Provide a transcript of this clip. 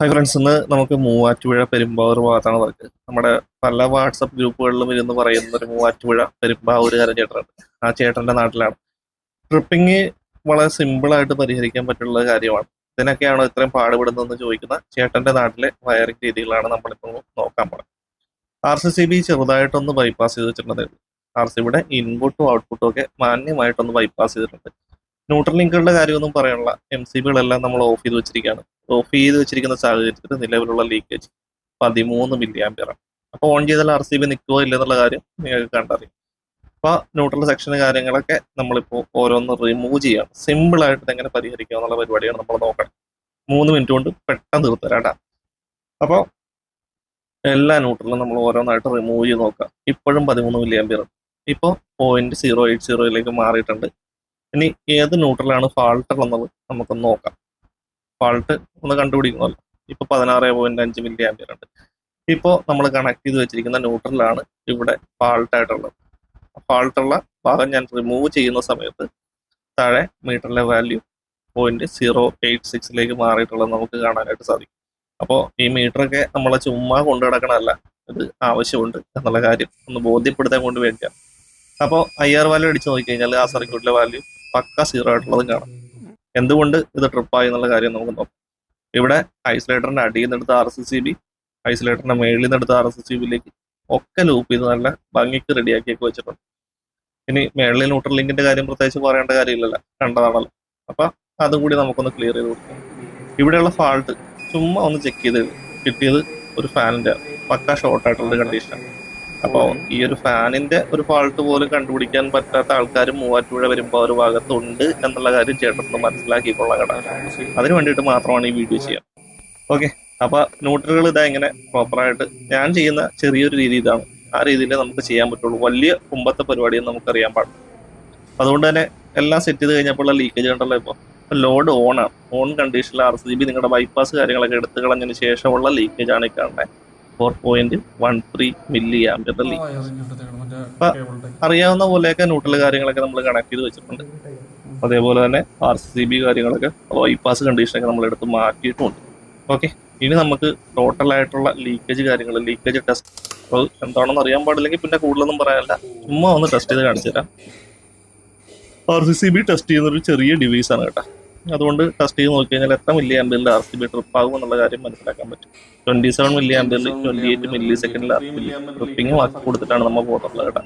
Hi friends ഇന്ന് നമുക്ക് മൂവാറ്റുപുഴ പെരുമ്പാവൂർ ഭാഗത്താണ് വർക്ക്. നമ്മുടെ പല വാട്സപ്പ് ഗ്രൂപ്പുകളിലും ഇരുന്ന് പറയുന്ന ഒരു മൂവാറ്റുപുഴ പെരുമ്പാവൂരുകാരൻ ചേട്ടനുണ്ട് ആ ചേട്ടന്റെ നാട്ടിലാണ്. ട്രിപ്പിങ് വളരെ സിമ്പിളായിട്ട് പരിഹരിക്കാൻ പറ്റുള്ള കാര്യമാണ്. ഇതിനൊക്കെയാണോ ഇത്രയും പാടുപെടുന്നതെന്ന് ചോദിക്കുന്ന ചേട്ടന്റെ നാട്ടിലെ വയറിംഗ് രീതികളാണ് നമ്മളിപ്പോൾ നോക്കാൻ പോകുന്നത് ആർ സി സി ബി ചെറുതായിട്ടൊന്ന് ബൈപ്പാസ് ചെയ്ത് വെച്ചിട്ടുണ്ട്. ആർ സി ബിയുടെ ഇൻപുട്ടും ഔട്ട്പുട്ടും ഒക്കെ മാന്യമായിട്ടൊന്ന് ബൈപ്പാസ് ചെയ്തിട്ടുണ്ട്. ന്യൂട്രൽ ലിങ്കുകളുടെ കാര്യമൊന്നും പറയാനുള്ള എം സി ബികളെല്ലാം നമ്മൾ ഓഫ് ചെയ്ത് വെച്ചിരിക്കുകയാണ്. ഓഫ് ചെയ്ത് വെച്ചിരിക്കുന്ന സാഹചര്യത്തിൽ നിലവിലുള്ള ലീക്കേജ് പതിമൂന്ന് മില്ലി ആംബിയറാണ് അപ്പോൾ ഓൺ ചെയ്താൽ ആർ സി ബി നിൽക്കുമോ ഇല്ലെന്നുള്ള കാര്യം നിങ്ങൾക്ക് കണ്ടറിയാം. അപ്പോൾ ന്യൂട്രൽ സെക്ഷൻ കാര്യങ്ങളൊക്കെ നമ്മളിപ്പോൾ ഓരോന്ന് റിമൂവ് ചെയ്യാം സിമ്പിളായിട്ട് എങ്ങനെ പരിഹരിക്കുക എന്നുള്ള പരിപാടിയാണ് നമ്മൾ നോക്കണം. മൂന്ന് മിനിറ്റ് കൊണ്ട് പെട്ടെന്ന് തീർത്തരാട്ടാ അപ്പോൾ എല്ലാ ന്യൂട്രലും നമ്മൾ ഓരോന്നായിട്ട് റിമൂവ് ചെയ്ത് നോക്കാം. ഇപ്പോഴും പതിമൂന്ന് മില്ലി ആംപിയർ ഇപ്പോൾ പോയിന്റ് സീറോ എയ്റ്റ് സീറോയിലേക്ക് മാറിയിട്ടുണ്ട്. ഇനി ഏത് ന്യൂട്രലാണ് ഫാൾട്ട് ഉള്ളത് നമുക്കൊന്ന് നോക്കാം. ഫാൾട്ട് ഒന്ന് കണ്ടുപിടിക്കുന്നല്ലോ ഇപ്പൊ പതിനാറ് പോയിന്റ് അഞ്ച് മില്ലി ആമ്പിയർ ഉണ്ട്. ഇപ്പോൾ നമ്മൾ കണക്ട് ചെയ്ത് വെച്ചിരിക്കുന്ന ന്യൂട്രലാണ് ഇവിടെ ഫാൾട്ട് ആയിട്ടുള്ളത് ഫാൾട്ടുള്ള ഭാഗം ഞാൻ റിമൂവ് ചെയ്യുന്ന സമയത്ത് താഴെ മീറ്ററിലെ വാല്യൂ പോയിന്റ് സീറോ എയ്റ്റ് സിക്സിലേക്ക് മാറിയിട്ടുള്ളത് നമുക്ക് കാണാനായിട്ട് സാധിക്കും. അപ്പോൾ ഈ മീറ്ററൊക്കെ നമ്മളെ ചുമ്മാ കൊണ്ടു കിടക്കണമല്ല ഇത് ആവശ്യമുണ്ട് എന്നുള്ള കാര്യം ഒന്ന് ബോധ്യപ്പെടുത്താൻ കൊണ്ട് വേണ്ടിയാണ്. അപ്പോൾ ഐ ആർ വാല്യൂ അടിച്ച് നോക്കിക്കഴിഞ്ഞാൽ ആ സർക്യൂട്ടിലെ വാല്യൂ പക്ക സീറോ ആയിട്ടുള്ളതും കാണാം. എന്തുകൊണ്ട് ഇത് ട്രിപ്പായി എന്നുള്ള കാര്യം നമുക്ക് നോക്കാം. ഇവിടെ ഐസൊലേറ്ററിന്റെ അടിയിൽ നിന്ന് എടുത്ത ആർ എസ് സി ബി ഐസൊലേറ്ററിന്റെ മേളിൽ നിന്ന് എടുത്ത ആർ എസ് സി ബിയിലേക്ക് ഒക്കെ ലൂപ്പ് ചെയ്ത് നല്ല ഭംഗിക്ക് റെഡിയാക്കിയൊക്കെ വെച്ചിട്ടുണ്ട്. ഇനി മേളിൽ ന്യൂട്രൽ ലിങ്കിന്റെ കാര്യം പ്രത്യേകിച്ച് പറയേണ്ട കാര്യമില്ലല്ലോ കണ്ടതാണല്ലോ. അപ്പൊ അതും കൂടി നമുക്കൊന്ന് ക്ലിയർ ചെയ്ത് കൊടുക്കാം. ഇവിടെയുള്ള ഫാൾട്ട് ചുമ്മാ ഒന്ന് ചെക്ക് ചെയ്ത് കിട്ടിയത് ഒരു ഫാനിന്റെ പക്ക ഷോർട്ട് ആയിട്ടുള്ള കണ്ടീഷനാണ് അപ്പോൾ ഈ ഒരു ഫാനിന്റെ ഒരു ഫാൾട്ട് പോലും കണ്ടുപിടിക്കാൻ പറ്റാത്ത ആൾക്കാർ മൂവാറ്റുപുഴ വരുമ്പോൾ ഒരു ഭാഗത്തുണ്ട് എന്നുള്ള കാര്യം ചേട്ടൻ മനസ്സിലാക്കിക്കൊള്ളാം കേട്ടോ. അതിന് വേണ്ടിയിട്ട് മാത്രമാണ് ഈ വീഡിയോ ചെയ്യാം. ഓക്കെ അപ്പൊ ന്യൂട്രലുകൾ ഇതാ ഇങ്ങനെ പ്രോപ്പറായിട്ട് ഞാൻ ചെയ്യുന്ന ചെറിയൊരു രീതി ഇതാണ്. ആ രീതിയിൽ നമുക്ക് ചെയ്യാൻ പറ്റുള്ളൂ. വലിയ കുമ്പത്തെ പരിപാടിയും നമുക്കറിയാൻ പാടില്ല. അതുകൊണ്ട് തന്നെ എല്ലാം സെറ്റ് ചെയ്ത് കഴിഞ്ഞപ്പോൾ ലീക്കേജ് ഉണ്ടല്ലോ ഇപ്പോൾ ലോഡ് ഓൺ ആണ്. ഓൺ കണ്ടീഷനിൽ ആർ സി ബി നിങ്ങളുടെ ബൈപ്പാസ് കാര്യങ്ങളൊക്കെ എടുത്തു കളഞ്ഞതിന് ശേഷമുള്ള ലീക്കേജ് ആണ് ഈ കാണുന്നത് four point one three milli ampere leak അറിയാവുന്ന പോലെയൊക്കെ ന്യൂട്രൽ കാര്യങ്ങളൊക്കെ നമ്മൾ കണക്ട് ചെയ്ത് വെച്ചിട്ടുണ്ട്. അതേപോലെ തന്നെ ആർ സി ബി കാര്യങ്ങളൊക്കെ ബൈപ്പാസ് കണ്ടീഷനൊക്കെ നമ്മൾ എടുത്ത് മാറ്റിയിട്ടുമുണ്ട് ഓക്കെ ഇനി നമുക്ക് ടോട്ടൽ ആയിട്ടുള്ള ലീക്കേജ് കാര്യങ്ങൾ ലീക്കേജ് ടെസ്റ്റ് അത് എന്താണെന്ന് അറിയാൻ പാടില്ലെങ്കിൽ പിന്നെ കൂടുതലൊന്നും പറയാനില്ല. ചുമ്മാ ഒന്ന് ടെസ്റ്റ് ചെയ്ത് കാണിച്ചു തരാം R C C B test ചെയ്യുന്ന ഒരു ചെറിയ ഡിവൈസ് ആണ് കേട്ടോ. അതുകൊണ്ട് ടെസ്റ്റ് ചെയ്ത് നോക്കി കഴിഞ്ഞാൽ എത്ര മില്ലി ആംബിയറിൽ ആർ സി ബി ട്രിപ്പ് ആകും എന്നുള്ള കാര്യം മനസ്സിലാക്കാൻ പറ്റും. ട്വന്റി സെവൻ മില്ലി ആംബിയറിൽ ട്വന്റി എയ്റ്റ് മില്ലി സെക്കൻഡിൽ ആർ സി ബി ട്രിപ്പിംഗ് വാക്കി കൊടുത്തിട്ടാണ് നമ്മൾ പോകുന്നുള്ളത് കേട്ടോ.